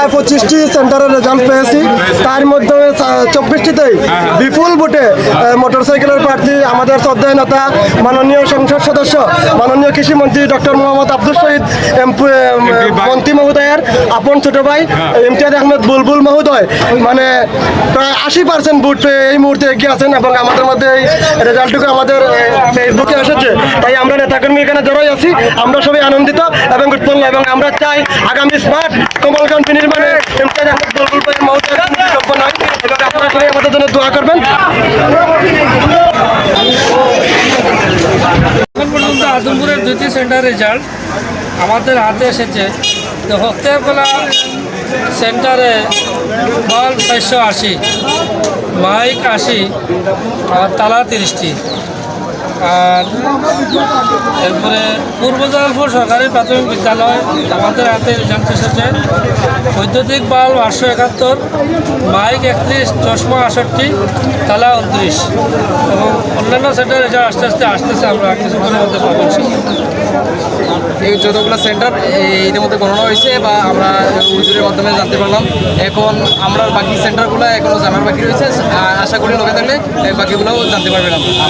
প্রায় পঁচিশটি সেন্টারের রেজাল্ট পেয়েছি। তার মধ্যে চব্বিশটিতেই বিপুল ভোটে মোটরসাইকেলের প্রার্থী আমাদের শ্রদ্ধেয় নেতা মাননীয় সংসদ সদস্য মাননীয় কৃষিমন্ত্রী ডক্টর মোহাম্মদ আব্দুল শহীদ মন্ত্রী মহোদয়ের আপন ছোট ভাই ইমতিয়াজ আহমেদ বুলবুল মহোদয় মানে প্রায় আশি পার্সেন্ট ভোট পেয়ে এই মুহূর্তে এগিয়ে আছেন এবং আমাদের মধ্যে এই রেজাল্টটুকু আমাদের ফেসবুকে তাই আমরা নেতাকর্মী এখানে জড়াই আছি। আমরা সবাই আনন্দিত এবং উৎপন্ন এবং আমরা চাই আগামী স্মার্ট কমলগঞ্জ নির্মাণে ইমতিয়াজ আহমেদ বুলবুল ভাই মহোদয় যোগ্য নয় এবং আপনারা সবাই আমাদের জন্য দোয়া করবেন। এখন পর্যন্ত আদমপুরের দুইটি সেন্টার রেজাল্ট আমাদের হাতে এসেছে। তো হক্তেরকলা সেন্টারে বল ছয়শো আশি, মাইক আশি, আর তালা তিরিশটি। আর এরপরে পূর্ব জালালপুর সরকারি প্রাথমিক বিদ্যালয়, আমাদের হাতে রেজাল্ট এসেছে বৈদ্যুতিক বাল্ব আটশো একাত্তর, মাইক একত্রিশ, চশমা আষট্টি তালা উনত্রিশ। এবং অন্যান্য সেন্টার রেজাল্ট আস্তে আস্তে আসতেছে, আমরা কিছুক্ষণের মধ্যে পাবো এই যতগুলো সেন্টার এর মধ্যে গণনা হয়েছে বা আমরা হুজুরের মাধ্যমে জানতে পারলাম, এখন আমরা বাকি সেন্টারগুলো এখনও জানার বাকি রয়েছে। আশা করি লোকে থাকলে বাকিগুলোও জানতে পারবেন আপনারা।